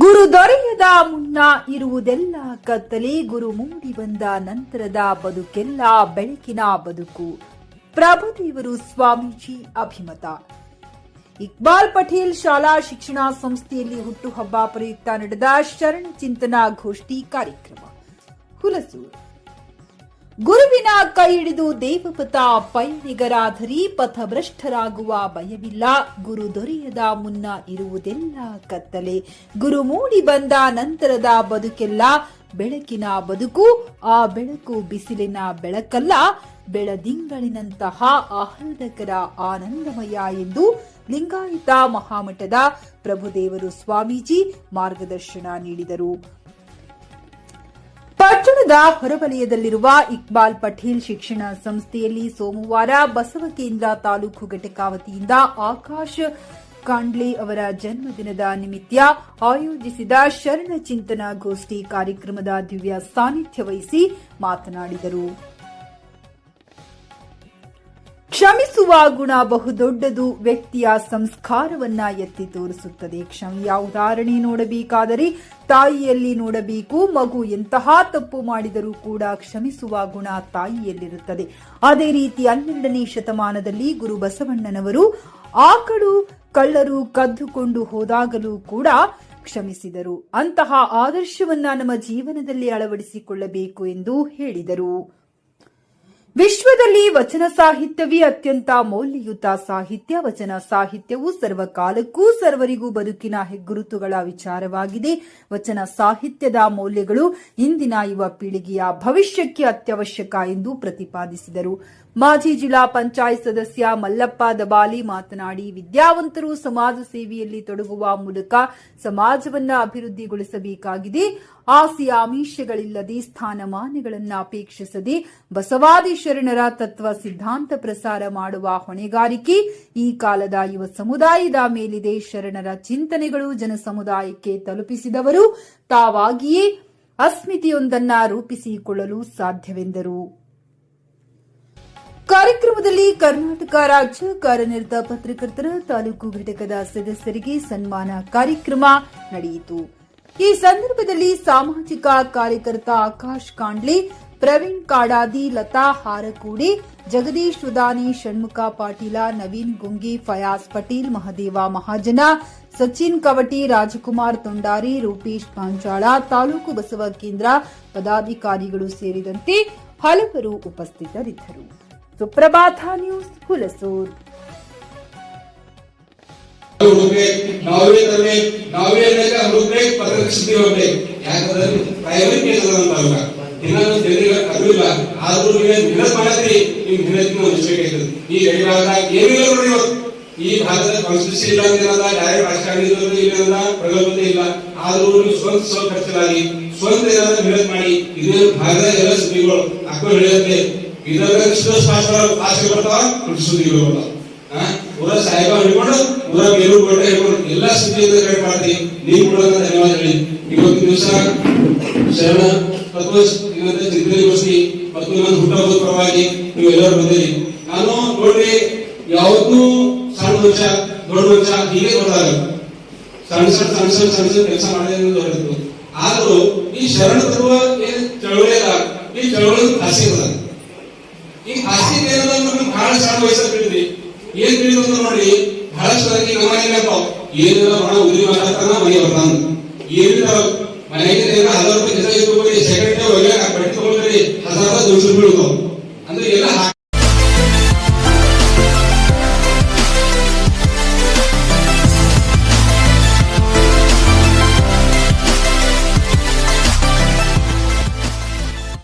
ಗುರು ದೊರೆಯದ ಮುನ್ನ ಇರುವುದೆಲ್ಲ ಕತ್ತಲೆ. ಗುರು ಮೂಡಿ ಬಂದ ನಂತರದ ಬದುಕೆಲ್ಲ ಬೆಳಕಿನ ಬದುಕು. ಪ್ರಭುದೇವರು ಸ್ವಾಮೀಜಿ ಅಭಿಮತ. ಇಕ್ಬಾಲ್ ಪಟೇಲ್ ಶಾಲಾ ಶಿಕ್ಷಣ ಸಂಸ್ಥೆಯಲ್ಲಿ ಹುಟ್ಟುಹಬ್ಬ ಪ್ರಯುಕ್ತ ನಡೆದ ಶರಣ ಚಿಂತನಾ ಗೋಷ್ಠಿ ಕಾರ್ಯಕ್ರಮ. ಹುಲಸೂರು. ಗುರುವಿನ ಕೈ ಹಿಡಿದು ದೇವಪಥ ಪೈಣಿಗರಾಧರಿ ಪಥಭ್ರಷ್ಟರಾಗುವ ಭಯವಿಲ್ಲ. ಗುರು ದೊರೆಯದ ಮುನ್ನ ಇರುವುದೆಲ್ಲ ಕತ್ತಲೆ. ಗುರು ಮೂಡಿ ಬಂದ ನಂತರದ ಬದುಕೆಲ್ಲ ಬೆಳಕಿನ ಬದುಕು, ಆ ಬೆಳಕು ಬಿಸಿಲಿನ ಬೆಳಕಲ್ಲ. ಬೆಳದಿಂಗಳಿನಂತಹ ಆಹ್ಲಾದಕರ ಆನಂದಮಯ ಎಂದು ಲಿಂಗಾಯತ ಮಹಾಮಠದ ಪ್ರಭುದೇವರು ಸ್ವಾಮೀಜಿ ಮಾರ್ಗದರ್ಶನ ನೀಡಿದರು. ಪಟ್ಟಣದ ಹೊರವಲಯದಲ್ಲಿರುವ ಇಕ್ಬಾಲ್ ಪಟೇಲ್ ಶಿಕ್ಷಣ ಸಂಸ್ಥೆಯಲ್ಲಿ ಸೋಮವಾರ ಬಸವಕೇಂದ್ರ ತಾಲೂಕು ಘಟಕ ವತಿಯಿಂದ ಆಕಾಶ್ ಕಾಂಡ್ಲೆ ಅವರ ಜನ್ಮದಿನದ ನಿಮಿತ್ತ ಆಯೋಜಿಸಿದ ಶರಣ ಚಿಂತನ ಗೋಷ್ಠಿ ಕಾರ್ಯಕ್ರಮದ ದಿವ್ಯ ಸಾನ್ನಿಧ್ಯ ವಹಿಸಿ ಮಾತನಾಡಿದರು. ಕ್ಷಮಿಸುವ ಗುಣ ಬಹುದೊಡ್ಡದು ವ್ಯಕ್ತಿಯ ಸಂಸ್ಕಾರವನ್ನ ಎತ್ತಿ ತೋರಿಸುತ್ತದೆ. ಕ್ಷಮೆಯ ಉದಾಹರಣೆ ನೋಡಬೇಕಾದರೆ, ತಾಯಿಯಲ್ಲಿ ನೋಡಬೇಕು, ಮಗು ಎಂತಹ ತಪ್ಪು ಮಾಡಿದರೂ ಕೂಡ ಕ್ಷಮಿಸುವ ಗುಣ ತಾಯಿಯಲ್ಲಿರುತ್ತದೆ. ಅದೇ ರೀತಿ ಹನ್ನೆರಡನೇ ಶತಮಾನದಲ್ಲಿ ಗುರು ಬಸವಣ್ಣನವರು ಆಕಳು ಕಳ್ಳರು ಕದ್ದುಕೊಂಡು ಹೋದಾಗಲೂ ಕೂಡ ಕ್ಷಮಿಸಿದರು. ಅಂತಹ ಆದರ್ಶವನ್ನ ನಮ್ಮ ಜೀವನದಲ್ಲಿ ಅಳವಡಿಸಿಕೊಳ್ಳಬೇಕು ಎಂದು ಹೇಳಿದರು. ವಿಶ್ವದಲ್ಲಿ ವಚನ ಸಾಹಿತ್ಯವೇ ಅತ್ಯಂತ ಮೌಲ್ಯಯುತ ಸಾಹಿತ್ಯ. ವಚನ ಸಾಹಿತ್ಯವು ಸರ್ವಕಾಲಕ್ಕೂ ಸರ್ವರಿಗೂ ಬದುಕಿನ ಹೆಗ್ಗುರುತುಗಳ ವಿಚಾರವಾಗಿದೆ. ವಚನ ಸಾಹಿತ್ಯದ ಮೌಲ್ಯಗಳು ಇಂದಿನ ಯುವ ಪೀಳಿಗೆಯ ಭವಿಷ್ಯಕ್ಕೆ ಅತ್ಯವಶ್ಯಕ ಎಂದು ಪ್ರತಿಪಾದಿಸಿದರು. ಮಾಜಿ ಜಿಲ್ಲಾ ಪಂಚಾಯತ್ ಸದಸ್ಯ ಮಲ್ಲಪ್ಪ ದಬಾಲಿ ಮಾತನಾಡಿ, ವಿದ್ಯಾವಂತರು ಸಮಾಜ ಸೇವೆಯಲ್ಲಿ ತೊಡಗುವ ಮೂಲಕ ಸಮಾಜವನ್ನ ಅಭಿವೃದ್ಧಿಗೊಳಿಸಬೇಕಾಗಿದೆ. ಆಸೆಯ ಆಮಿಷಗಳಿಲ್ಲದೆ ಸ್ಥಾನಮಾನಗಳನ್ನು ಅಪೇಕ್ಷಿಸದೆ ಬಸವಾದಿ ಶರಣರ ತತ್ವ ಸಿದ್ಧಾಂತ ಪ್ರಸಾರ ಮಾಡುವ ಹೊಣೆಗಾರಿಕೆ, ಈ ಕಾಲದ ಯುವ ಸಮುದಾಯದ ಮೇಲಿದೆ ಶರಣರ ಚಿಂತನೆಗಳು ಜನ ಸಮುದಾಯಕ್ಕೆ ತಲುಪಿಸಿದವರು. ತಾವಾಗಿಯೇ ಅಸ್ಮಿತೆಯೊಂದನ್ನ ರೂಪಿಸಿಕೊಳ್ಳಲು ಸಾಧ್ಯವೆಂದರು. ಕಾರ್ಯಕ್ರಮದಲ್ಲಿ ಕರ್ನಾಟಕ ರಾಜ್ಯ ಕಾರ್ಯನಿರತ ಪತ್ರಕರ್ತರ ತಾಲೂಕು ಘಟಕದ ಸದಸ್ಯರಿಗೆ ಸನ್ಮಾನ ಕಾರ್ಯಕ್ರಮ ನಡೆಯಿತು. ಈ ಸಂದರ್ಭದಲ್ಲಿ ಸಾಮಾಜಿಕ ಕಾರ್ಯಕರ್ತ ಆಕಾಶ್ ಕಾಂಡ್ಲೆ ಪ್ರವೀಣ್ ಕಾಡಾದಿ, ಲತಾ ಹಾರಕೂಡಿ, ಜಗದೀಶ್ ಉದಾನಿ ಷಣ್ಮುಖ ಪಾಟೀಲ, ನವೀನ್ ಗುಂಗಿ, ಫಯಾಜ್ ಪಟೇಲ್, ಮಹದೇವ ಮಹಾಜನ, ಸಚಿನ್ ಕವಟಿ, ರಾಜಕುಮಾರ್ ತೊಂಡಾರಿ, ರೂಪೇಶ್ ಪಾಂಚಾಳ, ತಾಲೂಕು ಬಸವ ಕೇಂದ್ರ ಪದಾಧಿಕಾರಿಗಳು ಸೇರಿದಂತೆ ಹಲವರು ಉಪಸ್ಥಿತರಿದ್ದರು. ಸುಪ್ರಭಾತ ನ್ಯೂಸ್, ಹುಲಸೂರ್. ನಾವೇ ಇನ್ನೊಂದು ಜನರಿಗೆ ಅರಿವಿಲ್ಲ ಆದ್ರೂ ನೀವೇ ಮೆಹನತ್ ಮಾಡಿದ್ರಿ ನೀವು ಮೆಹನತ್ನ ಅನಿಸ್ಬೇಕಾಗ್ತದೆ ಈ ರವಿವಾರದಾಗ ಏನಿಲ್ಲ ನೋಡ್ರಿ ಇವತ್ತು ಈ ಭಾರತದ ಕಾನ್ಸ್ಟಿಟ್ಯೂಷನ್ ಇಲ್ಲ ಅಂತಿರಲ್ಲ ಡೈರೆಕ್ಟ್ ರಾಜಕಾರಣಿ ಇಲ್ಲ ಪ್ರಗಲ್ಭತೆ ಇಲ್ಲ. ಆದ್ರೂ ನೀವು ಸ್ವಂತ ಸ್ವ ಖರ್ಚಲಾಗಿ ಸ್ವಂತ ಏನಾದ್ರೂ ಮಾಡಿ, ಇದೇ ಭಾರತದ ಎಲ್ಲ ಸುದ್ದಿಗಳು. ಅಕ್ಕ ಹೇಳಿದಂತೆ ಇದರ ಶಾಸ್ತ್ರ ಆಸೆ ಬರ್ತಾವ ಸುದ್ದಿಗಳು ಬರ್ತಾವ ಊರ ಸಾಹೇಬ ಹಿಡ್ಕೊಂಡು ಹಿಡ್ಕೊಂಡು ಎಲ್ಲ ಸುದ್ದಿಯಿಂದ ಕಡೆ ಮಾಡ್ತೀವಿ ನೀವು ಕೂಡ ಧನ್ಯವಾದ ಹೇಳಿ. ಇವತ್ತು ದಿವಸ ಶರಣ ತತ್ವ ಇವತ್ತು ಚಿಂತನೆ ಗೋಷ್ಠಿ ಮತ್ತು ನನ್ನ ಪರವಾಗಿ ನೀವೆಲ್ಲರೂ ಬಂದಿರಿ. ನಾನು ನೋಡ್ರಿ, ಯಾವತ್ತೂ ಸಣ್ಣ ಮನುಷ್ಯ, ದೊಡ್ಡ ಮನುಷ್ಯ ಹೀಗೆ ದೊಡ್ಡದಾಗ ಸಣ್ಣ ಸಣ್ಣ ಸಣ್ಣ ಸಣ್ಣ ಸಣ್ಣ ಸಣ್ಣ ಕೆಲಸ ಮಾಡಿದ್ರೆ ಆದರೂ ಈ ಶರಣ ತರುವ ಚಳವಳಿ ಅಲ್ಲ ಈ ಚಳವಳಿ ಹಾಸ್ಯ ನೀವು ನೋಡಿ ಬಹಳಷ್ಟು ಅದಕ್ಕೆ ಗಮನ ಇರಬೇಕು ಏನಿಲ್ಲ ಹಣ ಉದ್ರಿ ಮಾಡತ್ತಾನ ಮನೆ ಬರ್ತಾನ ಏನಿಲ್ಲ ಮನೆಗೆ ಏನಾರ ಹಲವಾರು ಕೆಲಸ ಇಟ್ಕೊಳ್ಳಿ ಸೆಕ್ರೆಟರಿ ಒಳ್ಳೆ ಬಟ್ಟೆ ತಗೊಳ್ರಿ ಹಸಾರ ದುಡಿಸ್ಬಿಡ್ತಾವ ಅಂದ್ರೆ ಎಲ್ಲ